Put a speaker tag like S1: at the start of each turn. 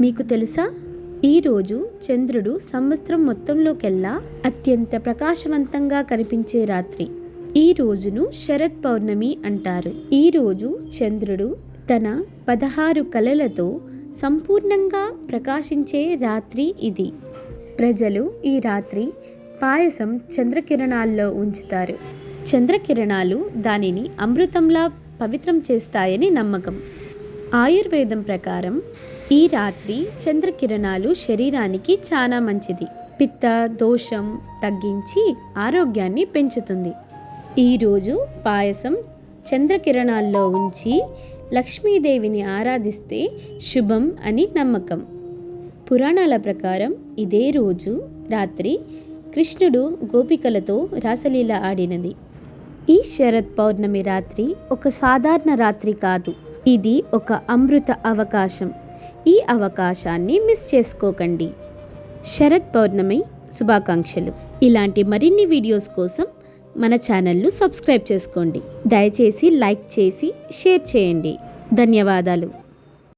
S1: మీకు తెలుసా? ఈరోజు చంద్రుడు సంవత్సరం మొత్తంలోకెల్లా అత్యంత ప్రకాశవంతంగా కనిపించే రాత్రి. ఈ రోజును శరత్ పౌర్ణమి అంటారు. ఈరోజు చంద్రుడు తన పదహారు కళలతో సంపూర్ణంగా ప్రకాశించే రాత్రి ఇది. ప్రజలు ఈ రాత్రి పాయసం చంద్రకిరణాల్లో ఉంచుతారు. చంద్రకిరణాలు దానిని అమృతంలా పవిత్రం చేస్తాయని నమ్మకం. ఆయుర్వేదం ప్రకారం ఈ రాత్రి చంద్రకిరణాలు శరీరానికి చాలా మంచిది. పిత్త దోషం తగ్గించి ఆరోగ్యాన్ని పెంచుతుంది. ఈరోజు పాయసం చంద్రకిరణాల్లో ఉంచి లక్ష్మీదేవిని ఆరాధిస్తే శుభం అని నమ్మకం. పురాణాల ప్రకారం ఇదే రోజు రాత్రి కృష్ణుడు గోపికలతో రాసలీల ఆడినది. ఈ శరత్ పౌర్ణమి రాత్రి ఒక సాధారణ రాత్రి కాదు. ఇది ఒక అమృత అవకాశం. ఈ అవకాశాన్ని మిస్ చేసుకోకండి. శరత్ పౌర్ణమి శుభాకాంక్షలు. ఇలాంటి మరిన్ని వీడియోస్ కోసం మన ఛానల్ను సబ్స్క్రైబ్ చేసుకోండి. దయచేసి లైక్ చేసి షేర్ చేయండి. ధన్యవాదాలు.